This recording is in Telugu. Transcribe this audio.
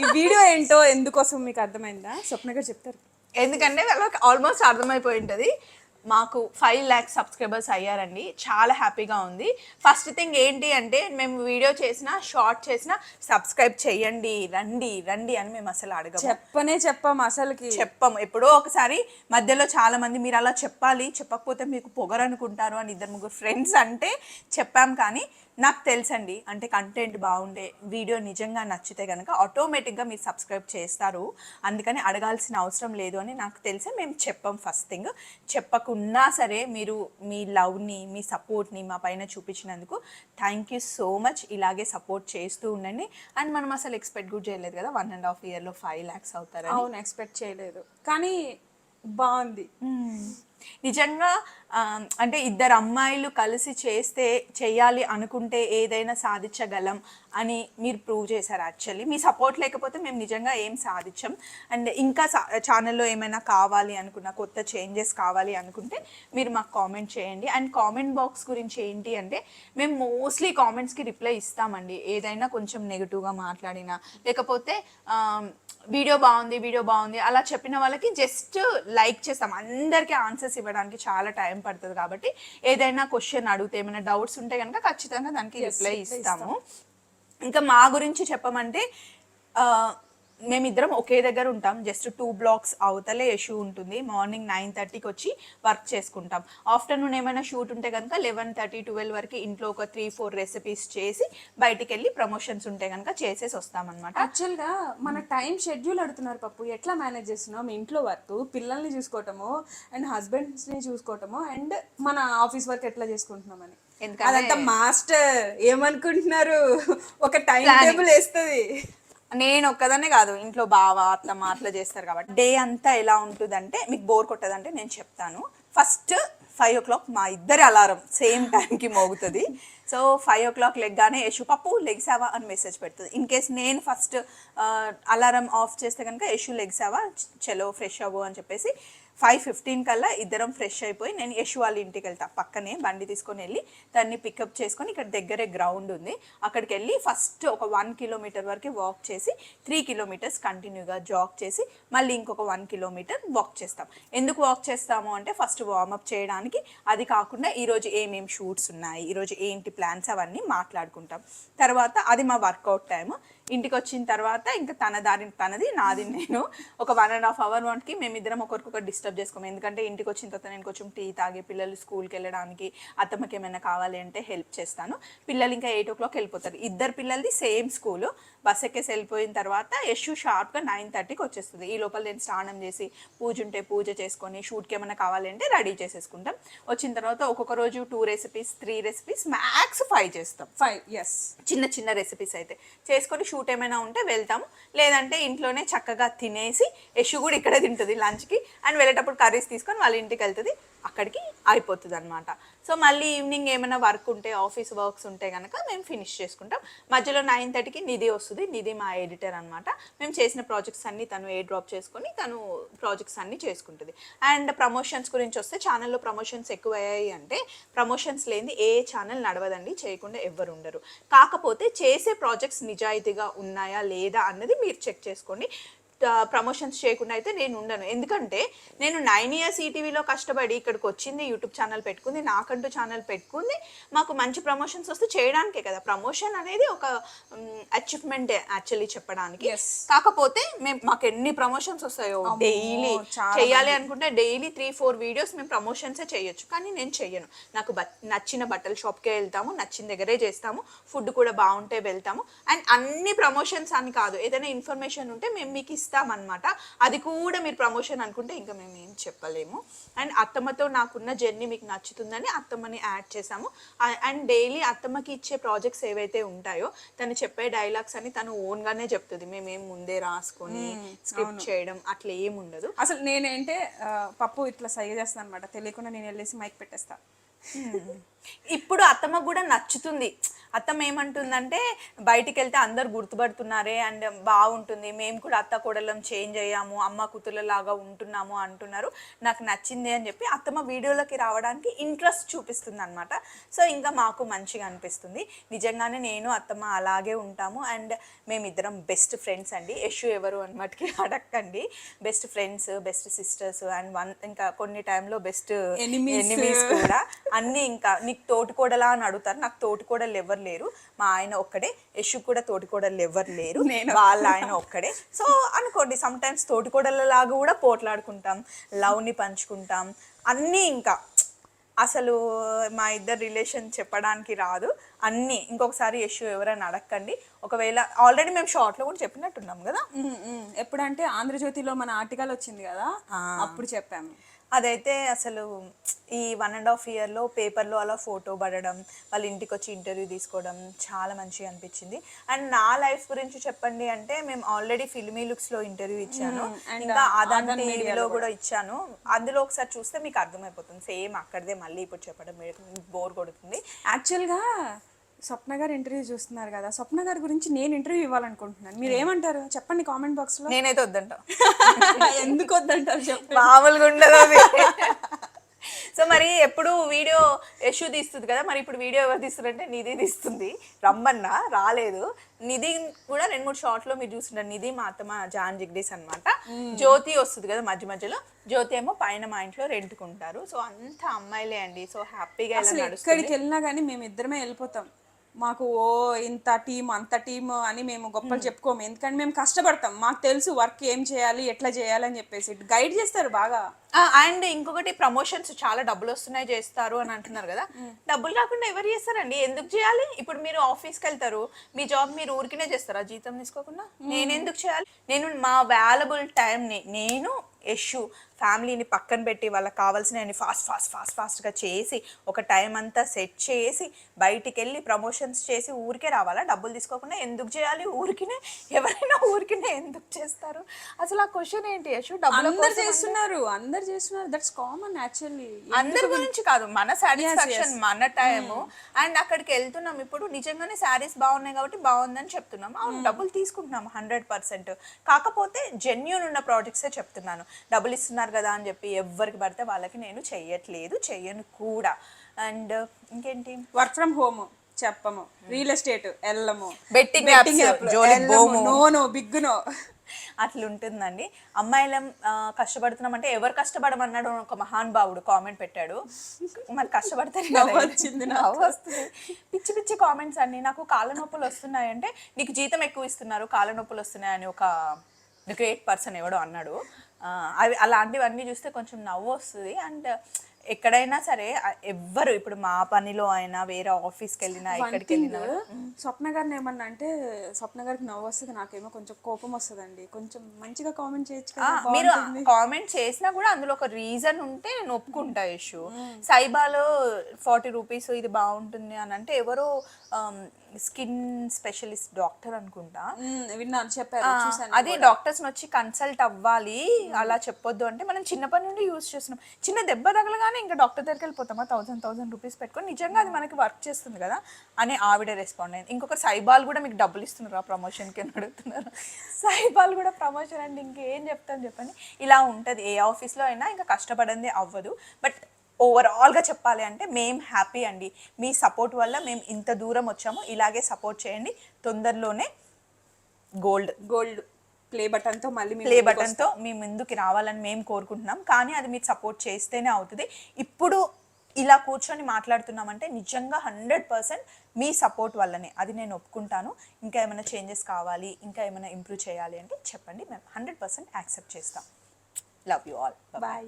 ఈ వీడియో ఏంటో ఎందుకోసం మీకు అర్థమైందా? స్వప్న గారు చెప్తారు. ఎందుకంటే వాళ్ళకి ఆల్మోస్ట్ అర్థమైపోయి ఉంటుంది. మాకు ఫైవ్ ల్యాక్స్ సబ్స్క్రైబర్స్ అయ్యారండి. చాలా హ్యాపీగా ఉంది. ఫస్ట్ థింగ్ ఏంటి అంటే మేము వీడియో చేసిన షార్ట్ చేసిన సబ్స్క్రైబ్ చేయండి రండి రండి అని మేము అసలు అడగము. చెప్పనే చెప్పాం అసలుకి. చెప్పము. ఎప్పుడో ఒకసారి మధ్యలో చాలా మంది మీరు అలా చెప్పాలి చెప్పకపోతే మీకు పొగరు అనుకుంటారు అని ఇద్దరు ముగ్గురు ఫ్రెండ్స్ అంటే చెప్పాం కానీ నాకు తెలుసండి అంటే కంటెంట్ బాగుండే వీడియో నిజంగా నచ్చితే కనుక ఆటోమేటిక్గా మీరు సబ్స్క్రైబ్ చేస్తారు. అందుకని అడగాల్సిన అవసరం లేదు అని నాకు తెలిసి మేము చెప్పాం ఫస్ట్ థింగ్ చెప్పకున్నా సరే మీరు మీ లవ్ని మీ సపోర్ట్ని మా పైన చూపించినందుకు థ్యాంక్ యూ సో మచ్ ఇలాగే సపోర్ట్ చేస్తూ ఉండండి. అండ్ మనం అసలు ఎక్స్పెక్ట్ కూడా చేయలేదు కదా వన్ అండ్ హాఫ్ ఇయర్లో ఫైవ్ ల్యాక్స్ అవుతారు అవును ఎక్స్పెక్ట్ చేయలేదు. కానీ బాగుంది. నిజంగా అంటే ఇద్దరు అమ్మాయిలు కలిసి చేస్తే చేయాలి అనుకుంటే ఏదైనా సాధించగలం అని మీరు ప్రూవ్ చేశారు యాక్చువల్లీ మీ సపోర్ట్ లేకపోతే మేము నిజంగా ఏం సాధించాం. అండ్ ఇంకా ఛానల్లో ఏమైనా కావాలి అనుకున్న కొత్త చేంజెస్ కావాలి అనుకుంటే మీరు మాకు కామెంట్ చేయండి. అండ్ కామెంట్ బాక్స్ గురించి ఏంటి అంటే మేము మోస్ట్లీ కామెంట్స్కి రిప్లై ఇస్తామండి. ఏదైనా కొంచెం నెగిటివ్గా మాట్లాడినా. లేకపోతే వీడియో బాగుంది వీడియో బాగుంది అలా చెప్పిన వాళ్ళకి జస్ట్ లైక్ చేస్తాం. అందరికీ ఆన్సర్స్ ఇవ్వడానికి చాలా టైం పడుతుంది కాబట్టి ఏదైనా క్వశ్చన్ అడిగితే ఏమైనా డౌట్స్ ఉంటే కనుక ఖచ్చితంగా దానికి రిప్లై ఇస్తాము. ఇంకా మా గురించి చెప్పమంటే ఆ, మేమిద్దరం ఒకే దగ్గర ఉంటాం. జస్ట్ టూ బ్లాక్స్ అవతలే యశు ఉంటుంది. మార్నింగ్ నైన్ థర్టీకి వచ్చి వర్క్ చేసుకుంటాం. ఆఫ్టర్నూన్ ఏమైనా షూట్ ఉంటే కనుక లెవెన్ థర్టీ ట్వెల్వ్ వరకు ఇంట్లో ఒక త్రీ ఫోర్ రెసిపీస్ చేసి బయటికి వెళ్ళి ప్రమోషన్స్ ఉంటే కనుక చేసేసి వస్తామన్నమాట. యాక్చువల్గా మన టైం షెడ్యూల్ అడుగుతున్నారు పప్పు. ఎట్లా మేనేజ్ చేస్తున్నావు? మీ ఇంట్లో వర్క్ పిల్లల్ని చూసుకోవటము అండ్ హస్బెండ్స్ని చూసుకోవటము అండ్ మన ఆఫీస్ వర్క్ ఎట్లా చేసుకుంటున్నామని ఎందుకంటే- అదంతా మాస్టర్ ఏమనుకుంటున్నారు? ఒక టైం. టేబుల్ వేస్తుంది. నేను ఒక్కదనే కాదు ఇంట్లో బావ అత్తమ్మ అట్లా చేస్తారు కాబట్టి. డే అంతా ఎలా ఉంటుందంటే మీకు బోర్ కొట్టదంటే నేను చెప్తాను. ఫస్ట్ ఫైవ్ ఓ క్లాక్ మా ఇద్దరి అలారం సేమ్ టైంకి మోగుతుంది. సో ఫైవ్ ఓ క్లాక్ లెగ్గానే యశు పప్పు లెగ్సావా? అని మెసేజ్ పెడుతుంది. ఇన్ కేస్ నేను ఫస్ట్ uh, అలారం ఆఫ్ చేస్తే కనుక యశు లెగ్సావా? చలో ఫ్రెష్ అవ్వు అని చెప్పేసి ఫైవ్ ఫిఫ్టీన్ కల్లా ఇద్దరం ఫ్రెష్ అయిపోయి నేను యశ్ వాళ్ళ ఇంటికి వెళ్తా. పక్కనే బండి తీసుకొని వెళ్ళి దాన్ని పికప్ చేసుకొని ఇక్కడ దగ్గరే గ్రౌండ్ ఉంది. అక్కడికి వెళ్ళి ఫస్ట్ ఒక వన్ కిలోమీటర్ వరకు వాక్ చేసి త్రీ కిలోమీటర్స్ కంటిన్యూగా జాగ్ చేసి మళ్ళీ ఇంకొక వన్ కిలోమీటర్ వాక్ చేస్తాం. ఎందుకు వాక్ చేస్తాము అంటే ఫస్ట్ వార్మప్ చేయడానికి. అది కాకుండా ఈరోజు ఏమేమి షూట్స్ ఉన్నాయి ఈరోజు ఏంటి ప్లాన్స్ అవన్నీ మాట్లాడుకుంటాం. తర్వాత అది మా వర్కౌట్ టైం ఇంటికి వచ్చిన తర్వాత ఇంకా తన దారి తనది నాది నేను. ఒక వన్ అండ్ హాఫ్ అవర్ వన్కి మేమిద్దరం ఒకరికొకరు డిస్టర్బ్ చేసుకోము. ఎందుకంటే ఇంటికి వచ్చిన తర్వాత నేను కొంచెం టీ తాగి పిల్లలు స్కూల్కి వెళ్ళడానికి అత్తమ్మకి ఏమైనా కావాలి అంటే హెల్ప్ చేస్తాను. పిల్లలు ఇంకా ఎయిట్ ఓ క్లాక్ వెళ్ళిపోతారు. ఇద్దరు పిల్లలది సేమ్ స్కూల్ బస్ ఎక్కేసి వెళ్ళిపోయిన తర్వాత యశు షార్ప్గా నైన్ థర్టీకి వచ్చేస్తుంది. ఈ లోపల నేను స్నానం చేసి పూజ ఉంటే పూజ చేసుకొని షూట్కి ఏమైనా కావాలి అంటే రెడీ చేసేసుకుంటాం. వచ్చిన తర్వాత ఒక్కొక్క రోజు two recipes three recipes max five చేస్తాం. ఫైవ్ ఎస్ చిన్న చిన్న రెసిపీస్ అయితే. చేసుకొని షూట్ ఏమైనా ఉంటే వెళ్తాము. లేదంటే ఇంట్లోనే చక్కగా తినేసి యశు కూడా ఇక్కడే తింటుంది లంచ్కి. అండ్ వెళ్ళేటప్పుడు కర్రీస్ తీసుకొని వాళ్ళ ఇంటికి వెళ్తుంది. అక్కడికి అయిపోతుంది అనమాట సో మళ్ళీ ఈవినింగ్ ఏమైనా వర్క్ ఉంటే ఆఫీస్ వర్క్స్ ఉంటే కనుక మేము ఫినిష్ చేసుకుంటాం. మధ్యలో నైన్ థర్టీకి నిధి వస్తుంది. నిధి మా ఎడిటర్ అనమాట మేము చేసిన ప్రాజెక్ట్స్ అన్నీ తను ఏ డ్రాప్ చేసుకొని తను ప్రాజెక్ట్స్ అన్నీ చేసుకుంటుంది. అండ్ ప్రమోషన్స్ గురించి వస్తే ఛానల్లో ప్రమోషన్స్ ఎక్కువయ్యాయి అంటే ప్రమోషన్స్ లేని ఏ ఛానల్ నడవదండి. చేయకుండా ఎవ్వరు ఉండరు. కాకపోతే చేసే ప్రాజెక్ట్స్ నిజాయితీగా ఉన్నాయా లేదా అన్నది మీరు చెక్ చేసుకోండి. ప్రమోషన్స్ చేయకుండా అయితే నేను ఉండను. ఎందుకంటే నేను నైన్ ఇయర్స్ ఈటీవీలో కష్టపడి ఇక్కడికి వచ్చింది యూట్యూబ్ ఛానల్ పెట్టుకుంది నాకంటూ ఛానల్ పెట్టుకుంది. మాకు మంచి ప్రమోషన్స్ వస్తే చేయడానికే కదా. ప్రమోషన్ అనేది ఒక అచీవ్మెంట్ యాక్చువల్లీ చెప్పడానికి. కాకపోతే మేము మాకు ఎన్ని ప్రమోషన్స్ వస్తాయో డైలీ చేయాలి అనుకుంటే డైలీ త్రీ ఫోర్ వీడియోస్ మేము ప్రమోషన్సే చేయొచ్చు. కానీ నేను చెయ్యను. నాకు నచ్చిన బట్టల షాప్కే వెళ్తాము నచ్చిన దగ్గరే చేస్తాము ఫుడ్ కూడా బాగుంటే వెళ్తాము. అండ్ అన్ని ప్రమోషన్స్ అని కాదు. ఏదైనా ఇన్ఫర్మేషన్ ఉంటే మేము మీకు ఇస్తామన్నమాట అది కూడా మీరు ప్రమోషన్ అనుకుంటే ఇంకా మేము ఏం చెప్పలేము. అండ్ అత్తమ్మతో నాకున్న జర్నీ మీకు నచ్చుతుందని అత్తమ్మని యాడ్ చేసాము అండ్ డైలీ అత్తమ్మకి ఇచ్చే ప్రాజెక్ట్స్ ఏవైతే ఉంటాయో తను చెప్పే డైలాగ్స్ అని తను ఓన్గానే చెప్తుంది. మేమేం ముందే రాసుకొని స్క్రిప్ట్ చేయడం అట్లా ఏం ఉండదు. అసలు నేనేంటే పప్పు ఇట్లా సైగ చేస్తాను అనమాట తెలియకుండా నేను వెళ్ళేసి మైక్ పెట్టేస్తా. ఇప్పుడు అత్తమ్మ కూడా నచ్చుతుంది. అత్తమ్మ ఏమంటుందంటే బయటికి వెళ్తే అందరు గుర్తుపడుతున్నారే అండ్ బాగుంటుంది మేము కూడా అత్త కోడలం చేంజ్ అయ్యాము. అమ్మ కూతుర్లలాగా ఉంటున్నాము అంటున్నారు. నాకు నచ్చింది అని చెప్పి అత్తమ్మ వీడియోలోకి రావడానికి ఇంట్రెస్ట్ చూపిస్తుంది అనమాట సో ఇంకా మాకు మంచిగా అనిపిస్తుంది. నిజంగానే నేను అత్తమ్మ అలాగే ఉంటాము. అండ్ మేమిద్దరం బెస్ట్ ఫ్రెండ్స్ అండి. యశు ఎవరు అనమాటకి అడక్కండి. Best friends best sisters and one ఇంకా కొన్ని టైంలో బెస్ట్. ఎనిమీస్ కూడా. అన్ని ఇంకా నీకు తోటికోడలా అని అడుగుతారు. నాకు తోటికోడలు ఎవరు లేరు. మా ఆయన ఒక్కడే యశు కూడా తోటికోడలు ఎవరు లేరు. వాళ్ళ ఆయన ఒక్కడే. సో అనుకోండి సమ్ టైమ్స్ తోటికోడలలాగా కూడా పోట్లాడుకుంటాం లవ్ని పంచుకుంటాం. అన్నీ ఇంకా అసలు మా ఇద్దరు రిలేషన్ చెప్పడానికి రాదు. అన్నీ ఇంకొకసారి యశు ఎవరైనా అడగండి ఒకవేళ ఆల్రెడీ మేము షార్ట్లో కూడా చెప్పినట్టున్నాం కదా. ఎప్పుడంటే ఆంధ్రజ్యోతిలో మన ఆర్టికల్ వచ్చింది కదా? అప్పుడు చెప్పాము. అదైతే అసలు ఈ వన్ అండ్ హాఫ్ ఇయర్లో పేపర్లో అలా ఫోటో పడడం వాళ్ళ ఇంటికి వచ్చి ఇంటర్వ్యూ తీసుకోవడం చాలా మంచిగా అనిపించింది. అండ్ నా లైఫ్ గురించి చెప్పండి అంటే మేము ఆల్రెడీ ఫిల్మీ లుక్స్లో ఇంటర్వ్యూ ఇచ్చాను. ఇంకా ఆదాన్ టీవీలో కూడా ఇచ్చాను. అందులో ఒకసారి చూస్తే మీకు అర్థమైపోతుంది. సేమ్ అక్కడదే మళ్ళీ ఇప్పుడు చెప్పడం బోర్ కొడుతుంది. యాక్చువల్గా స్వప్న గారు ఇంటర్వ్యూ చూస్తున్నారు కదా స్వప్న గారి గురించి నేను ఇంటర్వ్యూ ఇవ్వాలనుకుంటున్నాను. మీరు ఏమంటారు? చెప్పండి కామెంట్ బాక్స్లో. నేనైతే వద్దంటా. ఎందుకు వద్దంటారు చెప్పండి. మామూలుగా ఉండదు అది. సో మరి ఎప్పుడు వీడియో యశు తీస్తుంది కదా మరి ఇప్పుడు వీడియో ఎవరు తీస్తున్నారంటే నిధి తీస్తుంది. రమ్మన్నా రాలేదు. నిధి కూడా రెండు మూడు షార్ట్లో మీరు చూస్తుంటారు. నిధి మా అత్తమ్మ జాన్ జిగ్డీస్ అనమాట జ్యోతి వస్తుంది కదా మధ్య మధ్యలో. జ్యోతి ఏమో పైన మా ఇంట్లో రెంట్కుంటారు. సో అంత అమ్మాయిలే అండి. సో హ్యాపీగా ఇలా అసలు నడుస్తుంది. ఎక్కడికి వెళ్ళినా కానీ మేము ఇద్దరమే వెళ్ళిపోతాం. మాకు ఓ ఇంత టీం అంత టీం అని మేము గొప్పలు చెప్పుకోము. ఎందుకంటే మేము కష్టపడతాం. మాకు తెలుసు వర్క్ ఏం చేయాలి ఎట్లా చేయాలి అని చెప్పేసి. గైడ్ చేస్తారు బాగా. అండ్ ఇంకొకటి ప్రమోషన్స్ చాలా డబ్బులు వస్తున్నాయి చేస్తారు అని అంటున్నారు కదా. డబ్బులు రాకుండా ఎవరు చేస్తారండి? ఎందుకు చేయాలి? ఇప్పుడు మీరు ఆఫీస్కి వెళ్తారు. మీ జాబ్ మీరు ఊరికినే చేస్తారా? జీతం తీసుకోకుండా? నేను ఎందుకు చేయాలి? నేను మా వాల్యుబుల్ టైంని నేను యశు ఫ్యామిలీని పక్కన పెట్టి వాళ్ళకి కావాల్సినవి ఫాస్ట్ ఫాస్ట్ ఫాస్ట్ ఫాస్ట్గా చేసి ఒక టైం అంతా సెట్ చేసి బయటికి వెళ్ళి ప్రమోషన్స్ చేసి ఊరికే రావాలా? డబ్బులు తీసుకోకుండా ఎందుకు చేయాలి? ఊరికినే ఎవరైనా ఊరికినే ఎందుకు చేస్తారు? అసలు ఆ క్వశ్చన్ ఏంటి యశు? డబ్బుల అందరు చేస్తున్నారు అందరు చేస్తున్నారు. దట్స్ కామన్ యాక్చువల్లీ అందరి గురించి కాదు మన సాటిస్ఫాక్షన్ మన టైము అండ్ అక్కడికి వెళ్తున్నాం ఇప్పుడు నిజంగానే శారీస్ బాగున్నాయి కాబట్టి బాగుందని చెప్తున్నాం. అవును డబ్బులు తీసుకుంటున్నాం హండ్రెడ్ పర్సెంట్ కాకపోతే జెన్యున్ ఉన్న ప్రాజెక్ట్సే చెప్తున్నాను. డబ్బులు ఇస్తున్నారు కదా అని చెప్పి ఎవరికి పడితే వాళ్ళకి నేను చెయ్యట్లేదు చెయ్యను కూడా. అండ్ ఇంకేంటి? వర్క్ ఫ్రమ్ హోమ్ చెప్పము. రియల్ ఎస్టేట్ జోలికి పోము. నో నో బిగ్ నో అట్లా ఉంటుందండి అమ్మాయిలం ఆ, కష్టపడుతున్నామంటే ఎవరు కష్టపడమన్నాడు? ఒక మహానుభావుడు కామెంట్ పెట్టాడు. మరి కష్టపడితే నవ్వు వచ్చింది వస్తుంది. పిచ్చి పిచ్చి కామెంట్స్ అండి. నాకు కాళ్ళ నొప్పులు వస్తున్నాయంటే నీకు జీతం ఎక్కువ ఇస్తున్నారు కాళ్ళ నొప్పులు వస్తున్నాయని ఒక గ్రేట్ పర్సన్ ఎవడో అన్నాడు. అవి అలాంటివన్నీ చూస్తే కొంచెం నవ్వు వస్తుంది. అండ్ ఎక్కడైనా సరే ఎవ్వరు ఇప్పుడు మా పనిలో అయినా వేరే ఆఫీస్కి వెళ్ళినా ఎక్కడికి వెళ్ళినా స్వప్న గారిని ఏమన్నా అంటే స్వప్న గారికి నవ్వు వస్తుంది నాకేమో కొంచెం కోపం వస్తుందండి. కొంచెం మంచిగా కామెంట్ చేయొచ్చు మీరు కామెంట్ చేసినా కూడా అందులో ఒక రీజన్ ఉంటే నేను ఒప్పుకుంటా ఇష్యూ సైబాలో ఫార్టీ రూపీస్ ఇది బాగుంటుంది అని అంటే ఎవరో స్కిన్ స్పెషలిస్ట్ డాక్టర్ అనుకుంటా. విన్నాను చెప్పారు అది డాక్టర్స్ వచ్చి కన్సల్ట్ అవ్వాలి అలా చెప్పొద్దు అంటే మనం చిన్నప్పటి నుండి యూస్ చేస్తున్నాం. చిన్న దెబ్బ తగలగానే ఇంకా డాక్టర్ దగ్గరికి వెళ్ళిపోతామా థౌసండ్ థౌసండ్ రూపీస్ పెట్టుకొని నిజంగా అది మనకి వర్క్ చేస్తుంది కదా అని ఆవిడ రెస్పాండ్ అయింది. ఇంకొక సైబాల్ కూడా మీకు డబ్బులు ఇస్తున్నారు ఆ ప్రమోషన్కి అని అడుగుతున్నారు. సైబాల్ కూడా ప్రమోషన్ అంటే ఇంకేం చెప్తాను చెప్పండి. ఇలా ఉంటుంది. ఏ ఆఫీస్లో అయినా ఇంకా కష్టపడింది అవ్వదు. బట్ ఓవరాల్గా చెప్పాలి అంటే మేము హ్యాపీ అండి. మీ సపోర్ట్ వల్ల మేము ఇంత దూరం వచ్చాము ఇలాగే సపోర్ట్ చేయండి. తొందరలోనే గోల్డ్ గోల్డ్ ప్లే బటన్తో మళ్ళీ ప్లే బటన్తో మీ ముందుకి రావాలని మేము కోరుకుంటున్నాం. కానీ అది మీరు సపోర్ట్ చేస్తేనే అవుతుంది. ఇప్పుడు ఇలా కూర్చొని మాట్లాడుతున్నామంటే నిజంగా హండ్రెడ్ పర్సెంట్ మీ సపోర్ట్ వల్లనే. అది నేను ఒప్పుకుంటాను. ఇంకా ఏమైనా చేంజెస్ కావాలి ఇంకా ఏమైనా ఇంప్రూవ్ చేయాలి అంటే చెప్పండి. మేము హండ్రెడ్ పర్సెంట్ యాక్సెప్ట్ చేస్తాం. Love you all bye